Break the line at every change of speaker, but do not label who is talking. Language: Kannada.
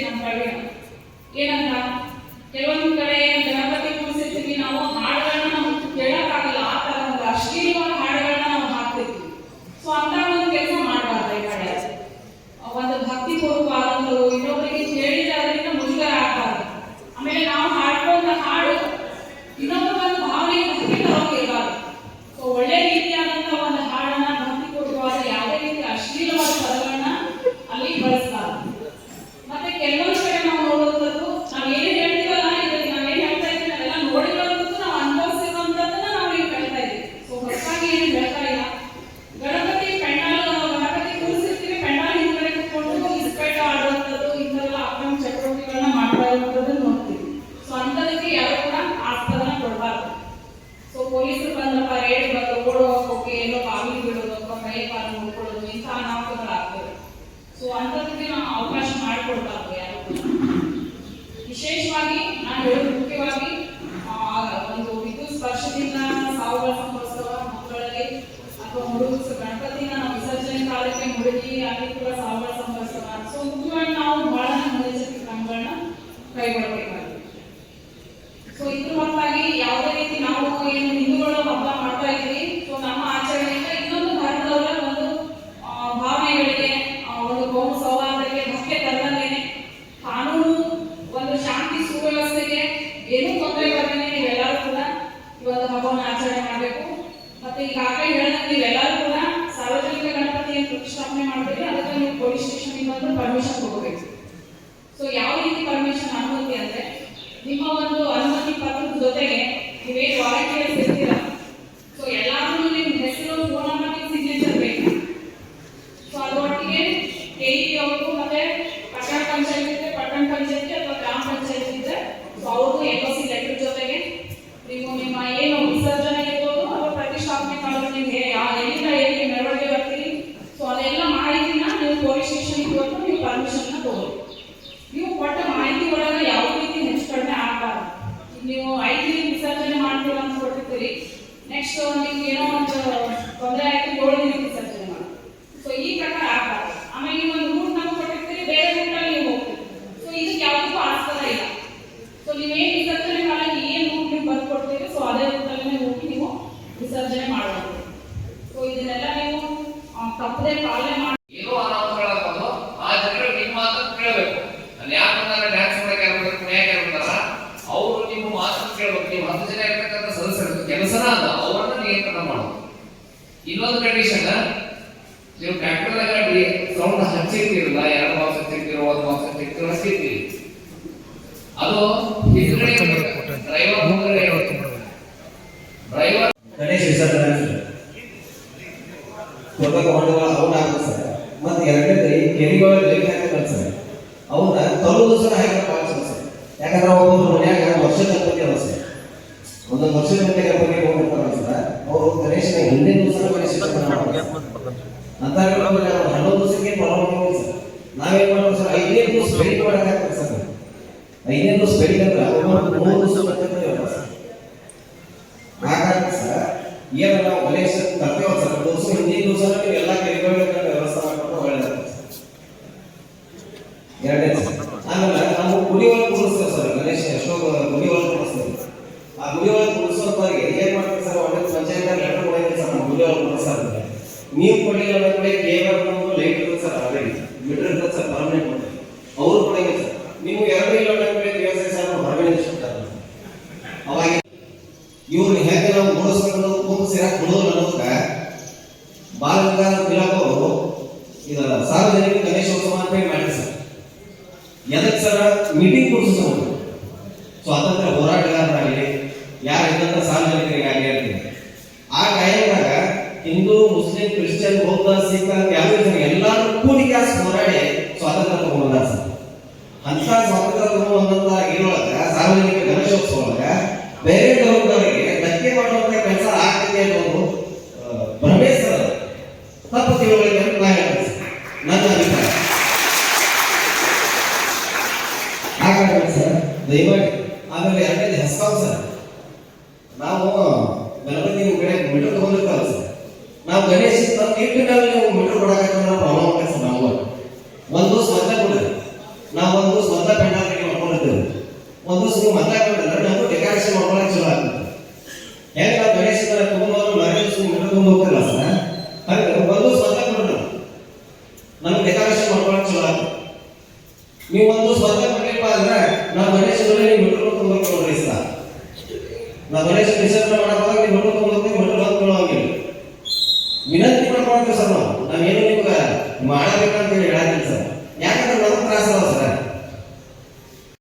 ನಮ್ಮ ಪ್ರವೀಣ ಏನಂತ ಕೆಲವೊಂದು ಕಡೆ ಗಣಪತಿ ಕೂರಿಸಿರ್ತೀವಿ ನಾವು ಹಾಡುಗಳನ್ನ ನಾವು ಕೇಳಕ್ಕಾಗಲ್ಲ ಆ ತರ ಒಂದು ಅಶ್ಲೀಲವಾದ ಹಾಡುಗಳನ್ನ ನಾವು ಹಾಕ್ತಿರ್ತೀವಿ ಸೊ ಅಂತ ಒಂದು ಕೆಲಸ ಮಾಡಬಾರ್ದು ಈ ಕಡೆ ಒಂದು ಭಕ್ತಿ ಪೂರ್ವವಾದಂಥವು ಇನ್ನೊಬ್ಬರಿಗೆ ಕೇಳಿದ್ರೆ ಅದರಿಂದ ಮುಜುಗರ ಆಗ್ಬಾರ್ದು ಆಮೇಲೆ ನಾವು ಹಾಡ್ಕೊಂಡ ಹಾಡು ಇನ್ನೊಬ್ಬರ ಒಂದು ಭಾವನೆಗೆ ಭಕ್ತಿ ತರೋಕಿರಬಾರ್ದು ಸೊ ಒಳ್ಳೆ ರೀತಿಯಾದಂತಹ ಒಂದು ಹಾಡನ್ನ ಭಕ್ತಿ ಪೂರ್ವವಾದ ಯಾವುದೇ ರೀತಿ ಅಶ್ಲೀಲವಾದ ಪದಗಳನ್ನ ಅಲ್ಲಿ ಬಳಸಬಾರ್ದು ಮತ್ತೆ ಕೆಲವೊಂದು ಕಡೆ ನಾವು ನೋಡುವಂಥದ್ದು ನಾವು ಏನ್ ಹೇಳ್ತೀವಲ್ಲ ಇದಕ್ಕೆ ನಾವು ಏನ್ ಹೇಳ್ತಾ ಇದ್ದೀವಿ ಅದೆಲ್ಲ ನೋಡಿರೋದಕ್ಕೂ ನಾವು ಅನುಭವಿಸಿರುವಂಥದ್ದನ್ನ ನಾವು ಈಗ ಹೇಳ್ತಾ ಇದ್ದೀವಿ ಸೊ ಹೊಸದಾಗಿ ಏನು ಹೇಳ್ತಾ ಇಲ್ಲ ಗಣಪತಿ ಪೆಂಡಾಲ್ ಗಣಪತಿ ಕೂರಿಸಿರ್ತೀವಿ ಪೆಂಡಾಲ್ ಹಿಂದ್ಗಡೆ ಕುತ್ಕೊಂಡು ಇಸ್ಪೇಟ ಆಡುವಂಥದ್ದು ಇಂಥವೆಲ್ಲ ಅಕ್ರಮ ಚಟುವಟಿಕೆಗಳನ್ನ ಮಾಡ್ತಾ ಇರುವಂಥದ್ದನ್ನ ನೋಡ್ತೀವಿ ಸೊ ಅಂಥದಕ್ಕೆ ಯಾರು ಕೂಡ ಆಸ್ಪದನ ಕೊಡಬಾರ್ದು ಸೊ ಪೊಲೀಸರು ಬಂದಪ್ಪ ರೇಡ್ ಬಂದು ಓಡುವ ಹೋಗಿ ಎಲ್ಲೋ ಬಾಗಿಲು ಬಿಡೋದು ಕೈ ಕಾಲು ಮುಡ್ಕೊಳ್ಳೋದು ಇಂಥ ಅನಾಹುತಗಳಾಗ್ತವೆ ಸೊ ಅಂಥದ್ದಕ್ಕೆ ನಾವು ಅವಕಾಶ ಮಾಡಿಕೊಡ್ಬಾರ್ದು ಯಾರು ವಿಶೇಷವಾಗಿ ನಾನು ಹೇಳೋದು ಮುಖ್ಯವಾಗಿ ಒಂದು ವಿದ್ಯುತ್ ಸ್ಪರ್ಶದಿಂದ ಸಾವುಗಳ ಸಂಭವಿಸುವ ಮಕ್ಕಳಲ್ಲಿ ಅಥವಾ ಹುಡುಗ ಗಣಪತಿನ ವಿಸರ್ಜನೆ ಕಾಲಕ್ಕೆ ಮುಡುಗಿ ಅಲ್ಲಿ ಕೂಡ ಸಾವುಗಳ ಸಂಭವಿಸುವ ಸೊ ಮುಖ್ಯವಾಗಿ ನಾವು ಬಹಳ ಮುನ್ನೆಚ್ಚರಿಕೆ ಕ್ರಮಗಳನ್ನ ಕೈಗೊಳ್ಳಬೇಕಾಗಿದೆ ಸೊ ಇದ್ರ ಹೊರತಾಗಿ ಯಾವುದೇ ರೀತಿ ನಾವು ಏನು ಹಿಂದೂಗಳು ಹಬ್ಬ ಮಾಡ್ತಾ ಇದ್ವಿ ಸೊ ನಮ್ಮ ಆಚರಣೆಯಿಂದ ಇನ್ನೊಂದು ಧರ್ಮದವರ ಒಂದು ಆ, ಭಾವನೆಗಳಿಗೆ ಆ, ಒಂದು ಬಹು ಸೌಹಾರ್ದಕ್ಕೆ ಧಕ್ಕೆ ತರದಂತೆನೆ ಕಾನೂನು ಒಂದು ಶಾಂತಿ ಸುವ್ಯವಸ್ಥೆಗೆ ಏನೂ ತೊಂದರೆ ಬರ್ತೀನಿ ನೀವೆಲ್ಲರೂ ಕೂಡ ಇವತ್ತು ಹಬ್ಬವನ್ನು ಆಚರಣೆ ಮಾಡಬೇಕು. ಮತ್ತೆ ಈಗಾಗಲೇ ಹೇಳಿದ್ರೆ ನೀವೆಲ್ಲರೂ ಕೂಡ ಸಾರ್ವಜನಿಕ ಗಣಪತಿಯನ್ನು ಪ್ರತಿಷ್ಠಾಪನೆ ಮಾಡ್ತೀವಿ ಅದಕ್ಕೆ ನೀವು ಪೊಲೀಸ್ ಸ್ಟೇಷನ್ ಬಂದು ಪರ್ಮಿಷನ್ ಕೊಡಬೇಕು. ಸೊ ಯಾವ ರೀತಿ ಪರ್ಮಿಷನ್ ಅನುಮತಿ ಅಂದ್ರೆ, ನಿಮ್ಮ ಒಂದು ಅನುಮತಿ ಪತ್ರದ ಜೊತೆಗೆ ನೀವೇನು ವಾರಕ್ಕೆ ಸೊ ಎಲ್ಲಾದ್ರೂ ನಿಮ್ಮ ಹೆಸರು ಫೋನ್ ನಂಬರ್ ನಿಮ್ಮ ಸಿಗ್ನೇಚರ್ ಬೇಕು ಸೊ ಅದರೊಟ್ಟಿಗೆ ಕೆಇ ಅವರು ಮತ್ತೆ ಪಟ್ಟಣ ಪಂಚಾಯತ್ ಇದ್ರೆ ಪಟ್ಟಣ ಪಂಚಾಯತಿ ಅಥವಾ ಗ್ರಾಮ ಪಂಚಾಯತ್ ಇದ್ರೆ ಸೊ ಅವ್ರದ್ದು ಎಲ್ ಸಿ ಲೆಟರ್ ಜೊತೆಗೆ ನೀವು ನಿಮ್ಮ ಏನು ವಿಸರ್ಜನೆ ಇರ್ಬೋದು ಅಥವಾ ಪ್ರತಿಷ್ಠಾಪನೆ ಮಾಡೋದು ನಿಮ್ಗೆ ಯಾ- ಎಲ್ಲಿಂದ ಎಲ್ಲಿ ಮೆರವಣಿಗೆ ಬರ್ತೀರಿ ಸೊ ಅದೆಲ್ಲ ಮಾಹಿತಿನ ನೀವು ಪೊಲೀಸ್ ಸ್ಟೇಷನ್ಗೆ ಬಂದು ನೀವು ಪರ್ಮಿಷನ್ನ ತಗೊಳ್ಳಿ ನೀವು ಕೊಟ್ಟ ಮಾಹಿತಿ ಒಳಗೆ ಯಾವ ರೀತಿ ಹೆಚ್ಚು ಕಡಿಮೆ ಆಗಬಾರ್ದು ಈಗ ನೀವು ಐದು ದಿನ ವಿಸರ್ಜನೆ ಮಾಡ್ತೀರ ಅಂತ ಕೊಟ್ಟಿರ್ತೀರಿ ನೆಕ್ಸ್ಟ್ ನಿಮ್ಗೆ ಏನೋ ಒಂದು ತೊಂದರೆ ಆಯ್ತು ದಿನ ವಿಸರ್ಜನೆ ಮಾಡಿ ಸೊ ಈ ಪ್ರಕಾರ ಆಗಬಾರ್ದು. ಆಮೇಲೆ ನೀವು ಒಂದು ರೂಟ್ ನಮ್ಗೆ ಕೊಟ್ಟಿರ್ತೀರಿ ಬೇರೆ ರೂಟಲ್ಲಿ ನೀವು ಹೋಗ್ತೀರಿ. ಸೊ ಇದಕ್ಕೆ ಯಾವುದಕ್ಕೂ ಆಸ್ಪದ ಇಲ್ಲ. ಸೊ ನೀವೇನು ವಿಸರ್ಜನೆ ಮಾಡಲು ಏನು ರೂಟ್ ನೀವು ಬರ್ದು ಕೊಡ್ತೀರಿ ಸೊ ಅದೇ ನೀವು ಹೋಗಿ ನೀವು ವಿಸರ್ಜನೆ ಮಾಡಬಹುದು ಸೊ ಇದನ್ನೆಲ್ಲ ನೀವು ತಪ್ಪದೇ ಪಾಲನೆ ಮಾಡಿ.
ಏನೋ ಆ ಜನರು ನಿಮ್ಮ ಮಾತನ್ನು ಕೇಳಬೇಕು. ಬಂದಾಗ ಡ್ಯಾನ್ಸ್ ಮಾಡಕ್ಕೆ ಯಾರು ಕುಣಿಯಕ್ಕೆ ಅವರು ನಿಮ್ಮ ಮಾತು ಕೇಳಬೇಕು. ನೀವು ಹತ್ತು ಸದಸ್ಯರ, ಕೆಲಸನ ಮಾಡೋದು ಇನ್ನೊಂದು ಕಂಡೀಷನ್ ನೀವು ಟ್ರ್ಯಾಕ್ಟರ್ದಾಗ ಸೌಂಡ್ ಹಚ್ಚಿರ್ತಿರಲ್ಲ ಎರಡು ಬಾಕ್ಸ್ ಹಚ್ಚಿರ್ತಿರೋ ಒಂದು ಬಾಕ್ಸ್ ಹಚ್ಚಿರ್ತಿರೋ ಹಚ್ಚಿರ್ತೀರಿ. ಅದು ಡ್ರೈವರ್ ಡ್ರೈವರ್
ಗಣೇಶ್ ವಿಸರ್ಜನೆ ಸರ್. ಕೊಡಬೇಕು ಅವನ್ನ ಹಾಕ್ಬೇಕು ಸರ್. ಮತ್ತೆ ಎರಡನೇದು ಕೆರಿಗಳ ಲೈಟ್ ಹಾಕಬೇಕು ಸರ್. ಅವನ್ನ ತರುವುದು ಸಹ ಹಾಕಿ ಸರ್. ಯಾಕಂದ್ರೆ ಒಬ್ಬೊಬ್ರು ಮನ್ಯಾಗ ವರ್ಷ ಅದ ಸರ್. ವರ್ಷದ ಗಂಟೆ ಗಣಪತಿ ಹೋಗ್ಬಿಡ್ತಾರ ಸರ್ ಅವರು ಗಣೇಶನ ಹಿಂದಿನ ದಿವಸ ಅಂತ ಹನ್ನೊಂದು ದಿವಸಕ್ಕೆ ಹೋಗಿ ಸರ್. ನಾವೇನ್ ಮಾಡ್ಬೇಕು ಸರ್? ಐದನೇ ದಿವಸ ಬೆಳಿಗ್ಗೆ ಮಾಡಕ್ ಹಾಕ್ಬೇಕು ಸರ್. ಐದನೇ ದಿವಸ ಬೆಳಿಗ್ಗೆ ಅಂದ್ರೆ ಮೂರು ದಿವಸ ಬರ್ತದೆ ಸರ್. ಹಾಗಾಗಿ ಸರ್ ಏನು ನಾವು ಗಣೇಶ ತರ್ತೇವೆ ಸರ್ ದಿವಸ ಹಿಂದಿನ ದಿವಸ ನೀವು ಎಲ್ಲ ಕೈಗೊಳ್ಳಕ್ಕೆ ವ್ಯವಸ್ಥೆ ಮಾಡ್ಕೊಂಡು ಒಳ್ಳೆಯದಾಗ್ತದೆ ಸರ್ ಎರಡನೇ ಸರ್ ಆಮೇಲೆ ನಾವು ಗುಡಿ ಒಳಗೆ ಕೂರಿಸ್ತೇವೆ ಸರ್ ಗಣೇಶ ಎಷ್ಟೋ ಗುಡಿ ಒಳಗೆ ಕೂರಿಸ್ತೇವೆ ಆ ಗುಡಿ ಒಳಗೆ ಕೂರಿಸೋದ್ರಿಗೆ ಏನ್ ಮಾಡ್ತೀವಿ ಸರ್ ಒಳ್ಳೆ ಪಂಚಾಯತ್ ಲೆಟರ್ ಕೊಡಿದ್ರಿ ಸರ್ ನಾವು ಗುಡಿ ಒಳಗೆ ಕೂರಿಸ್ತಾರೆ ನೀವು ಕೊಡಲಿಲ್ಲ ಅಂದ್ರೆ ಕೂಡ ಕೇವಲ ಒಂದು ಲೈಟ್ ಇರುತ್ತೆ ಸರ್ ಆಲ್ರೆಡಿ ಮೀಟರ್ ಇರುತ್ತೆ ಸರ್ ಪರ್ಮನೆಂಟ್ ಅವರು ಕೊಡಂಗಿಲ್ಲ ಸರ್. ನೀವು ಎರಡು ಇಲ್ಲ ಅಂದ್ರೆ ದಿವಸ ಸರ್ ಹೊರಗಡೆ ನಿಲ್ಸ್ಬಿಡ್ತಾರೆ ಅವಾಗ ಇವ್ರನ್ನ ಹೇಗೆ ನಾವು ಮೂಡಿಸ್ಕೊಂಡು ಕೂತು ಸೇರಕ್ ಬಿಡೋದು ಅನ್ನೋದಕ್ಕ ಬಾಲಗಂಗಾಧರ ತಿಲಕ್ ಅವರು ಇದ ಸಾರ್ವಜನಿಕ ಗಣೇಶೋತ್ಸವ ಅಂತ ಹೇಳಿ ಮಾಡಿ ಸರ್. ಎದಕ್ಕೆ ಸರ್? ಮೀಟಿಂಗ್ ಕೂರಿಸೋ ಸ್ವಾತಂತ್ರ್ಯ ಹೋರಾಟಗಾರರಾಗಲಿ ಬೌದ್ಧ ಸಿಖ್ ಯಾವ ಎಲ್ಲಾರು ಕೂಡಿ ಕ್ಯಾಸ್ ಹೋರಾಡಿ ಸ್ವಾತಂತ್ರ್ಯ ತಗೊಂಡ್ಬಂದಾರ ಸರ್ ಅಂತ ಸ್ವಾತಂತ್ರ್ಯ ತಗೊಂಡಂತ ಇರೊಳಗ ಸಾರ್ವಜನಿಕ ಗಣೇಶೋತ್ಸವ ಒಳಗ ಬೇರೆ ಧರ್ಮದವರಿಗೆ ಧಕ್ಕೆ ಮಾಡುವಂತ ಕೆಲಸ ಆಗ್ತಿದೆ ಅನ್ನೋದು ಭ್ರಮೆ ಸರ್. ತಪ್ಪು ತಿಳುವಳಿಕೆ ಅಂತ ಹೇಳ್ತೀನಿ. ನನ್ನ ಅಭಿಪ್ರಾಯ ಹಾಗಾಗಿ ಸರ್, ದಯಮಾಡಿ, ಆಮೇಲೆ ಎರಡನೇದು ಹೆಸ್ಕಾಂ ಸರ್ ನಾವು ಗಣಪತಿ ಕಡೆ ಮೀಟರ್ ತಗೊಂಡಿರ್ತಾರಲ್ಲ ಸರ್ ನಾವು ಗಣೇಶ ತಂದು ಇಟ್ಟಿದ್ದಾಗ ನೀವು ಮೀಟರ್ ಕೊಡೋಕಂದ್ರೆ ಪ್ರಾಬ್ಲಮ್ ಕೆಲಸ ನಾವು ಒಂದು ಸ್ವಂತ ಕೂಡ ನಾವು ಒಂದು ಸ್ವಂತ ಪೆಂಡಲ್ ರೆಡಿ ಮಾಡ್ಕೊಂಡಿದ್ದೇವೆ. ಒಂದು ಸುಮ್ಮನೆ ಮಾತಾಡ್ಕೊಂಡ್ರೆ ನಾವು ಡೆಕೋರೇಷನ್ ಮಾಡ್ಕೊಳಕ್ಕೆ ಚಲೋ ಆಗ್ತದೆ. ಹೆಂಗೆ ನಾವು ಗಣೇಶ ತರ ತಗೊಂಡವರು ಮನೆಯಲ್ಲಿ ಸುಮ್ಮನೆ ಮೀಟರ್ ತಗೊಂಡು ಹೋಗ್ತಿಲ್ಲ ಸರ್ ಹಾಗೆ ಒಂದು ಸ್ವಂತ ಕೊಡ್ರಿ ನಮ್ಗೆ ಡೆಕೋರೇಷನ್ ಮಾಡ್ಕೊಳಕ್ಕೆ ಚಲೋ ಆಗ್ತದೆ. ನೀವು ಒಂದು ಸ್ವಂತ ಕೊಡ್ಲಿಪ್ಪ ಅಂದ್ರೆ ನಾವು ಗಣೇಶ ನೀವು ಮೀಟರ್ ತಗೊಂಡು ಹೋಗ್ಕೊಳ್ರಿ ಸರ್ ನಾವು ಗಣೇಶ ವಿಸರ್ಜನೆ ಮಾಡೋವಾಗ ನೀವು ಮೀಟರ್